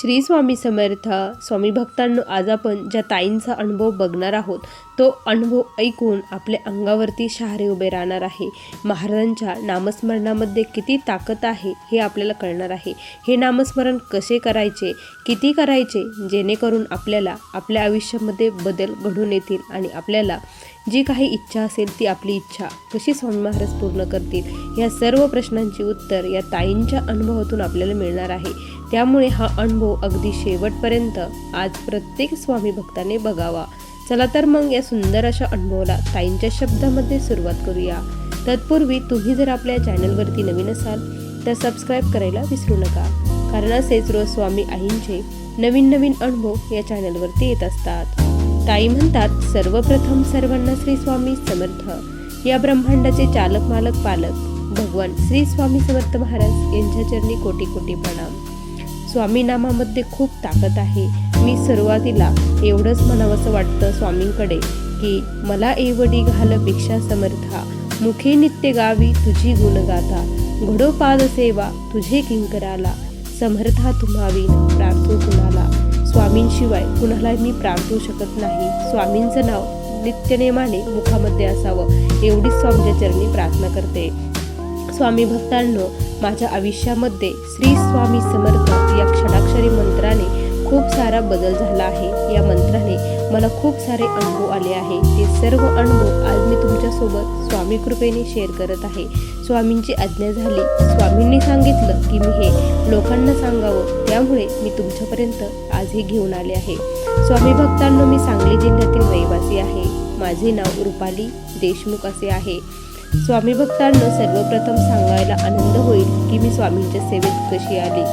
श्री स्वामी समर्थ स्वामी भक्तांनो आज आपण ज्या ताईंचा अनुभव बघणार आहोत तो अनुभव ऐकून आपल्या अंगावरती शहारे उभे राहणार आहे. महाराजांच्या नामस्मरणामध्ये किती ताकद आहे हे आपल्याला कळणार आहे. हे नामस्मरण कसे करायचे किती करायचे जेणेकरून आपल्याला आपल्या आयुष्यामध्ये बदल घडून येतील आणि आपल्याला जी काही इच्छा असेल ती आपली इच्छा कशी स्वामी महाराज पूर्ण करतील? या सर्व प्रश्नांची उत्तर या ताईंच्या अनुभवातून आपल्याला मिळणार आहे. त्यामुळे हा अनुभव अगदी शेवटपर्यंत आज प्रत्येक स्वामी भक्ताने बघावा. चला तर मग या सुंदर अशा अनुभवाला ताईंच्या शब्दामध्ये सुरुवात करूया. तत्पूर्वी तुम्ही जर आपल्या चॅनलवरती नवीन असाल तर सबस्क्राईब करायला विसरू नका. कारण असेच रोज स्वामी आईंचे नवीन नवीन अनुभव या चॅनलवरती येत असतात. ताई म्हणतात सर्वप्रथम सर्वांना श्री स्वामी समर्थ. या ब्रह्मांडाचे चालक मालक पालक भगवान श्री स्वामी समर्थ महाराज यांच्या चरणी कोटी कोटी प्रणाम. स्वामी नामामध्ये खूप ताकद आहे. मी सुरुवातीला एवढंच म्हणावंसं वाटतं स्वामींकडे की मला एवढी घाल भिक्षा समर्था. मुखे नित्य गावी तुझी गुणगाथा घडो पाद सेवा तुझे किंकराला. समर्था तुम्हावी प्रार्थो कुणाला. स्वामींशिवाय कुणाला मी प्रार्थू शकत नाही. स्वामींचं नाव नित्यनेमाने मुखामध्ये असावं एवढीच स्वामीच्या चरणी प्रार्थना करते. स्वामी भक्तांनो माझ्या आयुष्यामध्ये श्री स्वामी समर्थ या क्षणाक्षरी मंत्राने खूप सारा बदल झाला आहे. या मंत्राने मला खूप सारे अनुभव आले आहे. ते सर्व अनुभव आज मी तुमच्यासोबत स्वामी कृपेने शेअर करत आहे. स्वामींची आज्ञा झाली. स्वामींनी सांगितलं की मी हे लोकांना सांगावं. त्यामुळे मी तुमच्यापर्यंत आजही घेऊन आले आहे. स्वामी भक्तांनो मी सांगली जिल्ह्यातील रहिवासी आहे. माझे नाव रुपाली देशमुख असे आहे. स्वामी भक्तांना सर्वप्रथम सांगायला आनंद होईल की मी स्वामींच्या सेवेत कशी आले.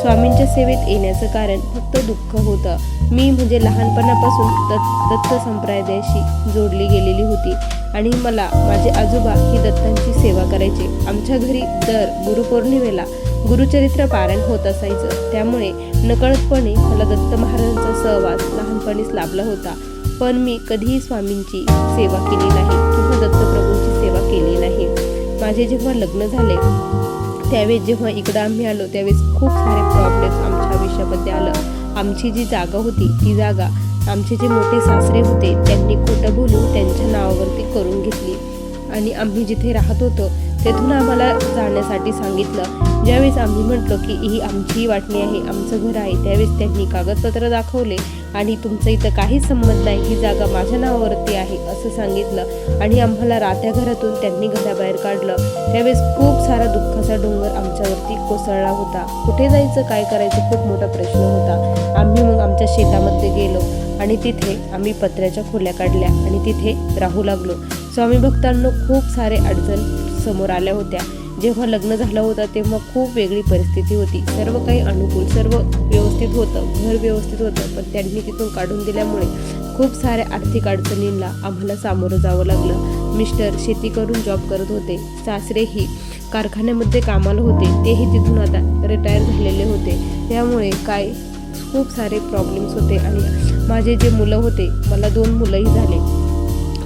स्वामींच्या सेवेत येण्याचं कारण फक्त दुःख होतं. मी म्हणजे लहानपणापासून दत्त दत्त संप्रदायाशी जोडली गेलेली होती आणि मला माझे आजोबा ही दत्तांची सेवा करायचे. आमच्या घरी दर गुरुपौर्णिमेला गुरुचरित्र पारायण होत असायचं. त्यामुळे नकळतपणे मला दत्त महाराजांचा सहवास लहानपणीच लाभला होता. पण मी कधीही स्वामींची सेवा केली नाही किंवा दत्तप्रभूंची सेवा केली नाही. माझे जेव्हा लग्न झाले त्यावेळेस जेव्हा इकडं आम्ही आलो त्यावेळेस खूप सारे प्रॉब्लेम्स आमच्या आयुष्यामध्ये आलं. आमची जी जागा होती ती जागा आमचे जे मोठे सासरे होते त्यांनी खोटं बोलून त्यांच्या नावावरती करून घेतली. आणि आम्ही जिथे राहत होतो तेथून आम्हाला जाण्यासाठी सांगितलं. ज्यावेळेस आम्ही म्हटलो की ही आमची वाटणी आहे आमचं घर आहे त्यावेळेस त्यांनी कागदपत्र दाखवले आणि तुमचं इथं काहीच संबंध नाही ही जागा माझ्या नावावरती आहे असं सांगितलं. आणि आम्हाला रात्या घरातून त्यांनी घराबाहेर काढलं. त्यावेळेस खूप सारा दुःखाचा डोंगर आमच्यावरती कोसळला होता. कुठे जायचं काय करायचं खूप मोठा प्रश्न होता. आम्ही मग आमच्या शेतामध्ये गेलो आणि तिथे आम्ही पत्र्याच्या खोल्या काढल्या आणि तिथे राहू लागलो. स्वामी भक्तांना खूप सारे अडचण समोर आल्या होत्या. जेव्हा लग्न झालं होतं तेव्हा खूप वेगळी परिस्थिती होती. सर्व काही अनुकूल सर्व व्यवस्थित होतं घर व्यवस्थित होतं. पण त्यांनी तिथून काढून दिल्यामुळे खूप साऱ्या आर्थिक अडचणींना आम्हाला सामोरं जावं लागलं. मिस्टर शेती करून जॉब करत होते. सासरेही कारखान्यामध्ये कामाला होते. तेही तिथून आता रिटायर झालेले होते. त्यामुळे काय खूप सारे प्रॉब्लेम्स होते. आणि माझे जे मुलं होते मला दोन मुलंही झाले.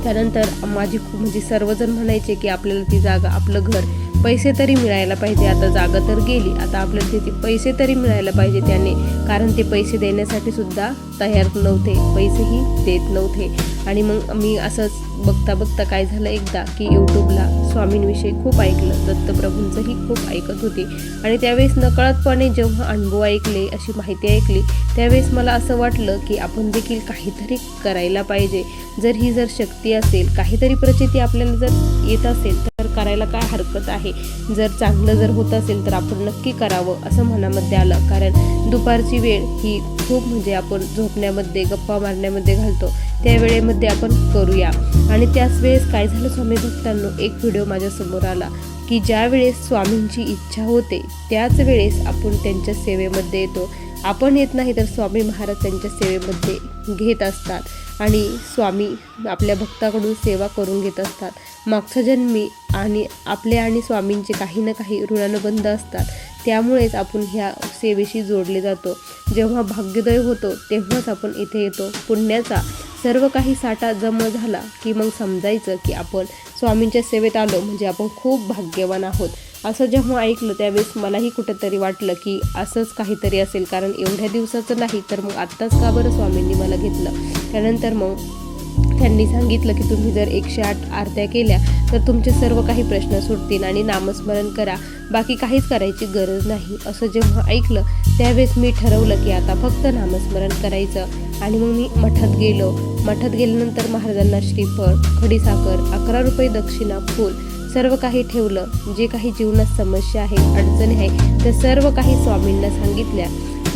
त्यानंतर माझी खूप म्हणजे सर्वजण म्हणायचे की आपल्याला ती जागा आपलं घर पैसे तरी मिळायला पाहिजे. आता जागा तर गेली. आता आपल्याला तिथे पैसे तरी मिळायला पाहिजे त्याने. कारण ते पैसे देण्यासाठी सुद्धा तयार नव्हते. पैसेही देत नव्हते. आणि मग मी असंच बघता बघता काय झालं एकदा की यूट्यूबला स्वामींविषयी खूप ऐकलं. दत्तप्रभूंचंही खूप ऐकत होते. आणि त्यावेळेस नकळतपणे जेव्हा अनुभव ऐकले अशी माहिती ऐकली त्यावेळेस मला असं वाटलं की आपण देखील काहीतरी करायला पाहिजे. जर ही जर शक्ती असेल काहीतरी प्रचिती आपल्याला जर येत असेल तर करायला काय हरकत आहे? जर चांगलं जर होत असेल तर आपण नक्की करावं असं मनामध्ये आलं. कारण दुपारची वेळ ही खूप म्हणजे आपण झोपण्यामध्ये गप्पा मारण्यामध्ये घालतो. त्या वेळेमध्ये आपण करूया. आणि त्याच वेळेस काय झालं स्वामी भक्तांनो एक व्हिडिओ माझ्यासमोर आला की ज्या वेळेस स्वामींची इच्छा होते त्याच वेळेस आपण त्यांच्या सेवेमध्ये येतो. आपण येत नाही तर स्वामी महाराज त्यांच्या सेवेमध्ये घेत असतात आणि स्वामी आपल्या भक्ताकडून सेवा करून घेत असतात. मागच्या जन्मी आणि आपले आणि स्वामींचे काही ना काही ऋणानुबंध असतात. त्यामुळेच आपण ह्या सेवेशी जोडले जातो. जेव्हा भाग्योदय होतो तेव्हाच आपण इथे येतो. पुण्याचा सर्व काही साठा जमा झाला की मग समजायचं की आपण स्वामींच्या सेवेत आलो म्हणजे आपण खूप भाग्यवान आहोत. असं जेव्हा ऐकलं त्यावेळेस मलाही कुठंतरी वाटलं की असंच काहीतरी असेल. कारण एवढ्या दिवसाचं नाही तर मग आत्ताच का बरं स्वामींनी मला घेतलं? त्यानंतर मग त्यांनी सांगितलं की तुम्ही जर एकशे आठ आरत्या केल्या तर तुमचे सर्व काही प्रश्न सुटतील आणि नामस्मरण करा. बाकी काहीच करायची गरज नाही. असं जेव्हा ऐकलं त्यावेळेस मी ठरवलं की आता फक्त नामस्मरण करायचं. आणि मग मी मठात गेलो. मठात गेल्यानंतर महाराजांना श्रीफळ खडीसाखर अकरा रुपये दक्षिणा फूल सर्व काही ठेवलं. जे काही जीवनात समस्या आहे अडचणी आहे त्या सर्व काही स्वामींना सांगितल्या.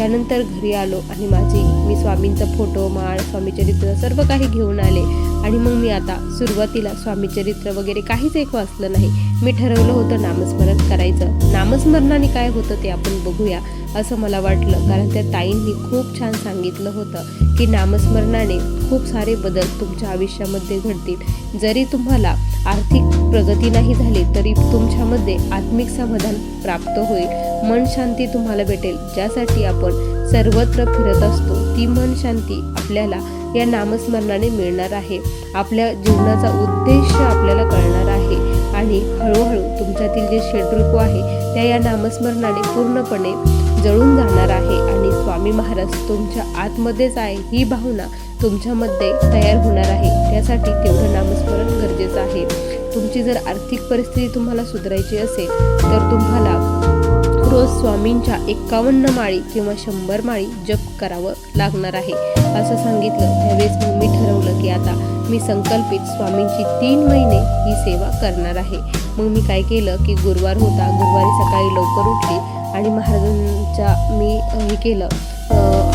त्यानंतर घरी आलो आणि माझी मी स्वामींचा फोटो माळ स्वामीचरित्र सर्व काही घेऊन आले. आणि मग मी आता सुरुवातीला स्वामीचरित्र वगैरे काहीच एक वाचलं नाही. मी ठरवलं होतं नामस्मरण करायचं. नामस्मरणाने काय होतं ते आपण बघूया असं मला वाटलं. कारण त्या ताईंनी खूप छान सांगितलं होतं की नामस्मरणाने खूप सारे बदल तुमच्या आयुष्यामध्ये घडतील. जरी तुम्हाला आर्थिक प्रगती नाही झाली तरी तुमच्यामध्ये आत्मिक समाधान प्राप्त होईल. मन शांती तुम्हाला भेटेल ज्यासाठी आपण सर्वत्र फिरत असतो. ती मन शांती आपल्याला या नामस्मरणाने मिळणार आहे. आपल्या जीवनाचा उद्देश आपल्याला कळणार आहे. आणि हळूहळू तुमच्यातील जे षड्रूप आहे त्या या नामस्मरणाने पूर्णपणे जळून जाणार आहे. आणि स्वामी महाराज तुमच्या आतमध्येच आहे ही भावना तुमच्यामध्ये तयार होणार आहे. त्यासाठी तेवढं नामस्मरण गरजेचं आहे. तुमची जर आर्थिक परिस्थिती तुम्हाला सुधारायची असेल तर तुम्हाला रोज स्वामींच्या एक्कावन्न माळी किंवा शंभर माळी जप करावं लागणार आहे. असं सांगितलं त्यावेळेस मग मी ठरवलं की आता मी संकल्पित स्वामींची तीन महिने ही सेवा करणार आहे. मग मी काय केलं की गुरुवार होता गुरुवारी सकाळी लवकर उठली आणि महाराजांच्या मी हे केलं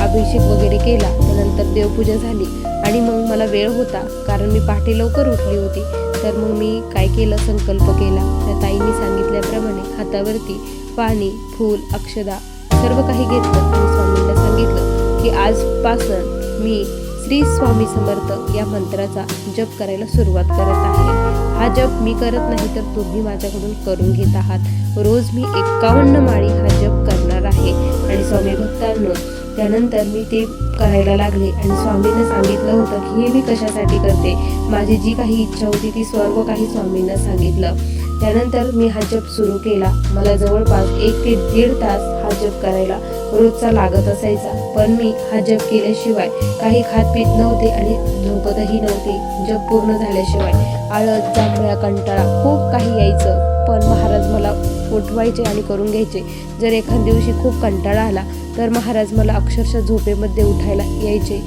अभिषेक वगैरे केला. त्यानंतर देवपूजा झाली आणि मग मला वेळ होता कारण मी पहाटे लवकर उठली होती. तर मग मी काय केलं? संकल्प केला. त्या ताईंनी सांगितल्याप्रमाणे हातावरती पाणी फूल अक्षदा सर्व काही घेतलं आणि स्वामींना सांगितलं की आजपासून मी श्री स्वामी समर्थ या मंत्राचा जप करायला सुरुवात करत आहे. हा जप मी करत नाही तर तुम्ही माझ्याकडून करून घेत आहात. रोज मी एक्कावन्न माळी हा जप करणार आहे. आणि स्वामी भक्तांना त्यानंतर मी ते करायला लागले. आणि स्वामींना सांगितलं होतं की हे मी कशासाठी करते? माझी जी काही इच्छा होती ती सर्व काही स्वामींना सांगितलं. त्यानंतर मी हा जप सुरू केला. मला जवळपास एक ते दीड तास हा जप करायला रोजचा लागत असायचा. पण मी हा जप केल्याशिवाय काही खात पीत नव्हते आणि झोपतही नव्हते. जप पूर्ण झाल्याशिवाय आळस जांभळा कंटाळा खूप काही यायचं. पण महाराज मला उठवायचे आणि करून घ्यायचे. जर एखाद्या दिवशी खूप कंटाळा आला तर महाराज मला अक्षरशः झोपेमध्ये उठायला यायचे.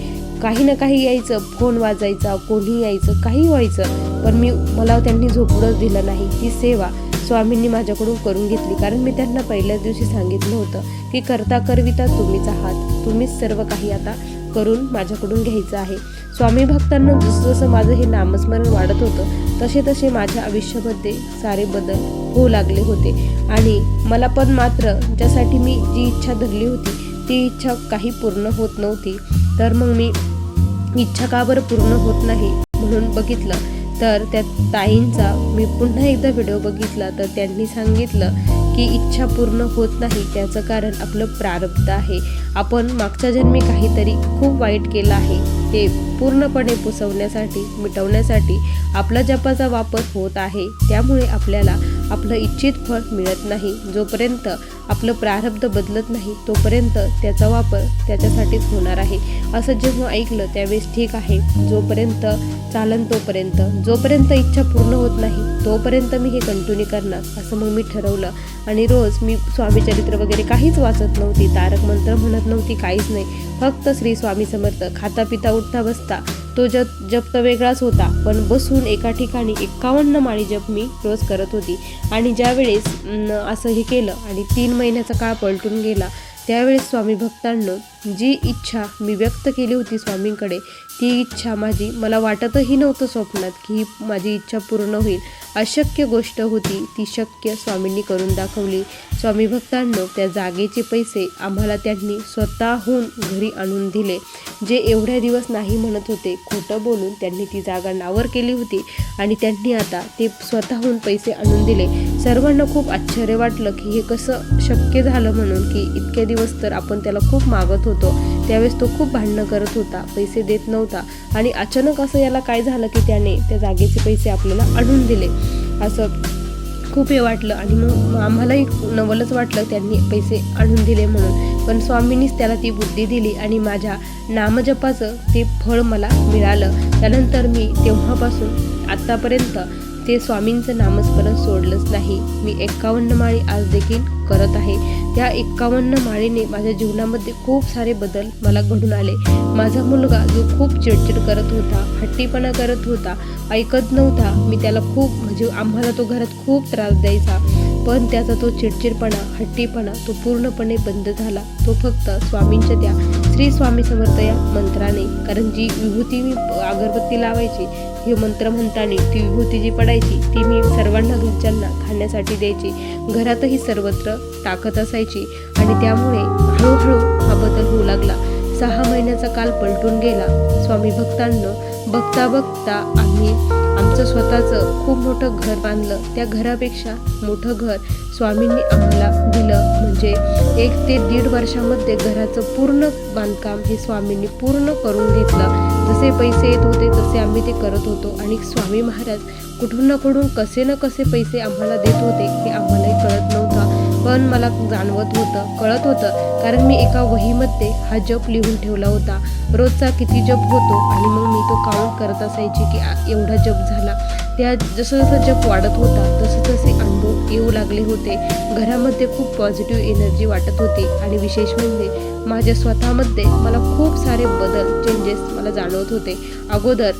काही ना काही यायचं फोन वाजायचा कोणी यायचं काही व्हायचं पण मी मला त्यांनी झोपूनच दिलं नाही. ही सेवा स्वामींनी माझ्याकडून करून घेतली कारण मी त्यांना पहिल्याच दिवशी सांगितलं होतं की करता करविता तुम्हीच आहात तुम्हीच सर्व काही आता करून माझ्याकडून घ्यायचं आहे. स्वामी भक्तांना जसं जसं माझं हे नामस्मरण वाढत होतं. तसे तसे माझ्या आयुष्यामध्ये सारे बदल होऊ लागले होते. आणि मला पण मात्र ज्यासाठी मी जी इच्छा धरली होती ती इच्छा काही पूर्ण होत नव्हती. तर मग मी इच्छा का बरं पूर्ण होत नाही म्हणून बघितलं. तर त्या ताईंचा मी पुन्हा एकदा व्हिडिओ बघितला. तर त्यांनी सांगितलं की इच्छा पूर्ण होत नाही त्याचं कारण आपलं प्रारब्ध आहे. आपण मागच्या जन्मी काहीतरी खूप वाईट केलं आहे ते पूर्णपणे पुसवण्यासाठी मिटवण्यासाठी आपला जपाचा वापर होत आहे. त्यामुळे आपल्याला आपलं इच्छित फळ मिळत नाही. जोपर्यंत आपलं प्रारब्ध बदलत नाही तोपर्यंत त्याचा वापर त्याच्यासाठीच होणार आहे. असं जेव्हा ऐकलं त्यावेळेस ठीक आहे. जोपर्यंत चालन तोपर्यंत. जोपर्यंत इच्छा पूर्ण होत नाही तोपर्यंत मी हे कंटिन्यू करणार असं मग मी ठरवलं. आणि रोज मी स्वामी चरित्र वगैरे काहीच वाचत नव्हती. तारक मंत्र म्हणत नव्हती काहीच नाही. फक्त श्री स्वामी समर्थ. खाता पिता उठता बसता तो जप जप तर वेगळाच होता पण बसून एका ठिकाणी एकावन्न माळी जप मी रोज करत होती. आणि ज्यावेळेस असं हे केलं आणि तीन महिन्याचा काळ पलटून गेला त्यावेळेस स्वामी भक्तांनो जी इच्छा मी व्यक्त केली होती स्वामींकडे ती इच्छा माझी मला वाटतही नव्हतं स्वप्नात की ही माझी इच्छा पूर्ण होईल. अशक्य गोष्ट होती ती शक्य स्वामींनी करून दाखवली. स्वामी भक्तांनो त्या जागेचे पैसे आम्हाला त्यांनी स्वतःहून घरी आणून दिले. जे एवढ्या दिवस नाही म्हणत होते खोटं बोलून त्यांनी ती जागा नावर केली होती आणि त्यांनी आता ते स्वतःहून पैसे आणून दिले. सर्वांना खूप आश्चर्य वाटलं की हे कसं शक्य झालं म्हणून की इतके दिवस तर आपण त्याला खूप मागत होतो. त्यावेळेस तो खूप भांडणं करत होता पैसे देत नव्हता आणि अचानक असं याला काय झालं की त्याने त्या जागेचे पैसे आपल्याला आणून दिले. असं खूप हे वाटलं आणि मग आम्हालाही नवलच वाटलं त्यांनी पैसे आणून दिले म्हणून. पण स्वामींनीच त्याला ती बुद्धी दिली आणि माझ्या नामजपाचं ते फळ मला मिळालं. त्यानंतर मी तेव्हापासून आत्तापर्यंत ते स्वामींचं नामस्मरण सोडलंच नाही. मी एक्कावन्न माळी आज देखील करत आहे. त्या एक्कावन्न माळीने माझ्या जीवनामध्ये खूप सारे बदल मला घडून आले. माझा मुलगा जो खूप चिडचिड करत होता हट्टीपणा करत होता ऐकत नव्हता मी त्याला खूप म्हणजे आम्हाला तो घरात खूप त्रास द्यायचा. पण त्याचा तो चिडचिडपणा हट्टीपणा तो पूर्णपणे बंद झाला. तो फक्त स्वामींच्या त्या श्री स्वामी समर्थ या मंत्राने. कारण जी विभूती मी अगरबत्ती लावायची हे मंत्र म्हणताना ती विभूती जी पडायची ती मी सर्वांना घरच्यांना खाण्यासाठी द्यायची. घरातही सर्वत्र टाकत असायची आणि त्यामुळे हळूहळू हा बदल होऊ लागला. सहा महिन्याचा काल पलटून गेला. स्वामी भक्तांना बघता बघता आम्ही आमचं स्वतःचं खूप मोठं घर बांधलं. त्या घरापेक्षा मोठं घर स्वामींनी आम्हाला दिलं. म्हणजे एक ते दीड वर्षामध्ये घराचं पूर्ण बांधकाम हे स्वामींनी पूर्ण करून घेतलं. जसे पैसे येत होते तसे आम्ही ते करत होतो. आणि स्वामी महाराज कुठून ना कुठून कसे ना कसे पैसे आम्हाला देत होते हे आम्हालाही कळत नव्हतं. पण मला जाणवत होतं कळत होतं. कारण मी एका वहीमध्ये हा जप लिहून ठेवला होता. रोजचा किती जप होतो आणि मग मी तो काउंट करत असायची की एवढा जप झाला. त्या जसं जसं जप वाढत होता तसे तसे अनुभव येऊ लागले होते. घरामध्ये खूप पॉझिटिव्ह एनर्जी वाटत होती. आणि विशेष म्हणजे माझ्या स्वतःमध्ये मला खूप सारे बदल चेंजेस मला जाणवत होते. अगोदर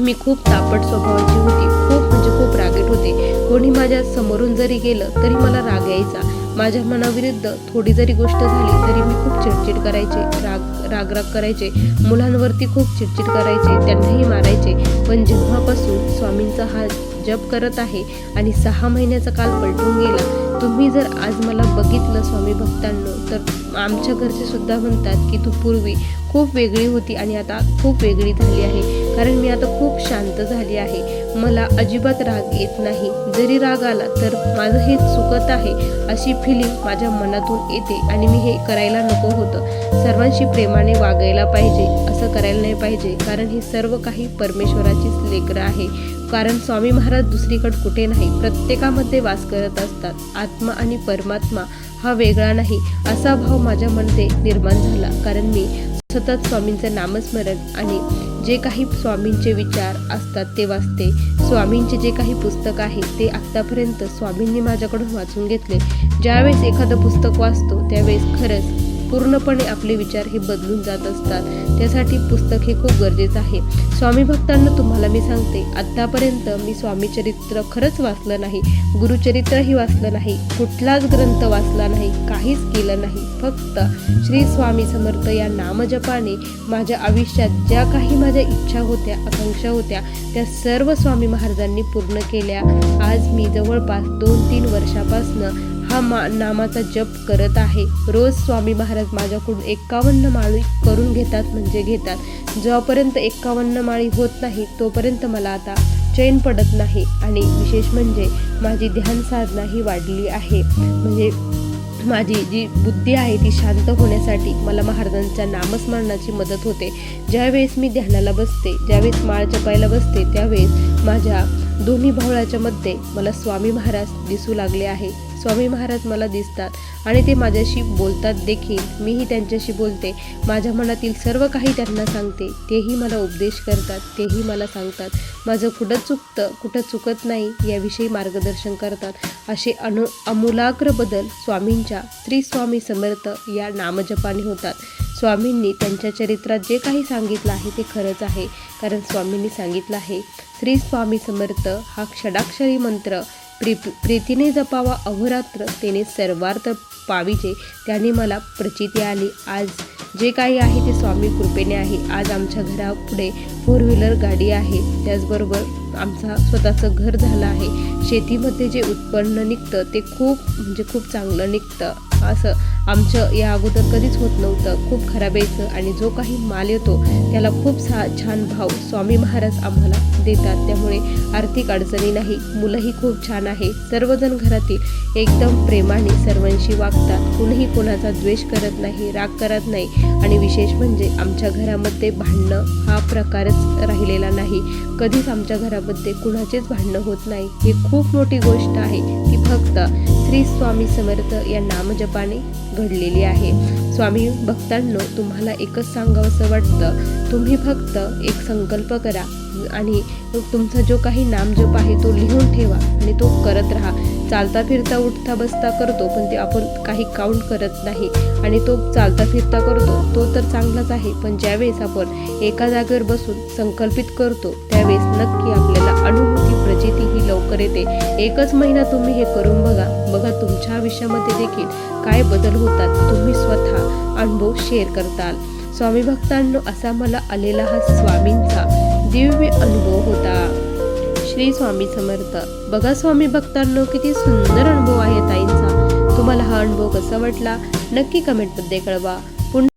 मी खूप तापट स्वभावाची होती. खूप म्हणजे खूप रागीट होते. कोणी माझ्या समोरून जरी गेलं तरी मला राग यायचा. माझ्या मनाविरुद्ध थोडी जरी गोष्ट झाली तरी मी खूप चिडचिड करायचे. राग राग राग करायचे. मुलांवरती खूप चिडचिड करायचे. त्यांनाही मारायचे. पण जेव्हापासून स्वामींचा हा जप करत आहे आणि सहा महिन्याचा काल पलटून गेला तुम्ही जर आज मला बघितलं स्वामी भक्तांनो तर आमच्या घरचे सुद्धा म्हणतात की तू पूर्वी खूप वेगळी होती आणि आता खूप वेगळी झाली आहे. कारण मी आता खूप शांत झाली आहे. मला अजिबात राग येत नाही. जरी राग आला तर माझं हे चुकत आहे अशी फिलिंग माझ्या मनातून येते आणि मी हे करायला नको होतं. सर्वांशी प्रेमाने वागायला पाहिजे असं करायला नाही पाहिजे कारण हे सर्व काही परमेश्वराचीच लेकरं आहे. कारण स्वामी महाराज दुसरीकडे कुठे नाही प्रत्येकामध्ये वास करत असतात. आत्मा आणि परमात्मा हा वेगळा नाही. असा भाव माझ्या मध्ये निर्माण झाला. कारण मी सतत स्वामींचं नामस्मरण आणि जे काही स्वामींचे विचार असतात ते वाचते. स्वामींचे जे काही पुस्तक आहे ते आत्तापर्यंत स्वामींनी माझ्याकडून वाचून घेतले. ज्यावेळेस एखादं पुस्तक वाचतो त्यावेळेस खरंच पूर्णपणे आपले विचार हे बदलून जात असतात. त्यासाठी पुस्तक हे खूप गरजेचं आहे. स्वामी भक्तांना तुम्हाला मी सांगते आत्तापर्यंत मी स्वामी चरित्र खरंच वाचलं नाही. गुरुचरित्रही वाचलं नाही. कुठलाच ग्रंथ वाचला नाही. काहीच केलं नाही. फक्त श्री स्वामी समर्थ या नामजपाने माझ्या आयुष्यात ज्या काही माझ्या इच्छा होत्या आकांक्षा होत्या त्या सर्व स्वामी महाराजांनी पूर्ण केल्या. आज मी जवळपास दोन तीन वर्षापासनं हा मा नामाचा जप करत आहे. रोज स्वामी महाराज माझ्याकडून एक्कावन्न माळी करून घेतात म्हणजे घेतात. जोपर्यंत एक्कावन्न माळी होत नाही तोपर्यंत मला आता चैन पडत नाही आणि विशेष म्हणजे माझी ध्यान साधना ही वाढली आहे. म्हणजे माझी जी बुद्धी आहे ती शांत होण्यासाठी मला महाराजांच्या नामस्मरणाची मदत होते. ज्यावेळेस मी ध्यानाला बसते ज्यावेळेस माळ जपायला बसते त्यावेळेस माझ्या दोन्ही भावळाच्या मध्ये मला स्वामी महाराज दिसू लागले आहे. स्वामी महाराज मला दिसतात आणि ते माझ्याशी बोलतात देखील. मीही त्यांच्याशी बोलते. माझ्या मनातील सर्व काही त्यांना सांगते. तेही मला उपदेश करतात. तेही मला सांगतात. माझं कुठं चुकतं कुठं चुकत नाही याविषयी मार्गदर्शन करतात. असे अनु अमूलाग्र बदल स्वामींच्या श्री स्वामी समर्थ या नामजपाने होतात. स्वामींनी त्यांच्या चरित्रात जे काही सांगितलं आहे ते खरंच आहे. कारण स्वामींनी सांगितलं आहे श्री स्वामी समर्थ हा षडाक्षरी मंत्र प्री प्रीतीने जपावा अहोरात्र त्याने सर्वार्थ पाविजे त्याने मला प्रचिती आली. आज जे काही आहे ते स्वामी कृपेने आहे. आज आमच्या घरापुढे फोर व्हीलर गाडी आहे. त्याचबरोबर आमचा स्वतःचं घर झालं आहे. शेतीमध्ये जे उत्पन्न निघतं ते खूप म्हणजे खूप चांगलं निघतं. असं आमचं या अगोदर कधीच होत नव्हतं. खूप खराब यायचं आणि जो काही माल येतो त्याला खूप सा छान भाव स्वामी महाराज आम्हाला देतात. त्यामुळे आर्थिक अडचणी नाही मुलंही खूप छान आहे. सर्वजण घरातील एकदम प्रेमाने सर्वांशी वागतात. कुणीही कोणाचा द्वेष करत नाही राग करत नाही. आणि विशेष म्हणजे आमच्या घरामध्ये भांडणं हा प्रकारच राहिलेला नाही. कधीच आमच्या घरामध्ये कुणाचेच भांडणं होत नाही. ही खूप मोठी गोष्ट आहे की फक्त श्री स्वामी समर्थ या संकल्पाने घडलेली आहे. स्वामी भक्तांनो तुम्हाला एकच सांगावंसं वाटतं तुम्ही फक्त एक संकल्प करा आणि तुमचा जो काही नामजप आहे तो लिहून ठेवा आणि तो करत राहा. चालता फिरता उठता बसता करतो पण ते आपण काही काउंट करत नाही. आणि तो चालता फिरता करतो तो तर चांगलाच आहे पण ज्यावेळेस आपण एका जागेवर बसून संकल्पित करतो त्यावेळेस नक्की आपल्याला अनुभूती प्रचिती ही लवकर येते. एकच महिना तुम्ही हे करून बघा. बघा तुमच्या आयुष्यामध्ये देखील काय बदल होतात तुम्ही स्वतः अनुभव शेअर करताल. स्वामी भक्तांनो असा मला आलेला हा स्वामींचा दिव्य अनुभव होता. श्री स्वामी समर्थ. बघा स्वामी भक्तांनो किती सुंदर अनुभव आहे ताईंचा. तुम्हाला हा अनुभव कसा वाटला? नक्की कमेंटमध्ये कळवा. पुन्हा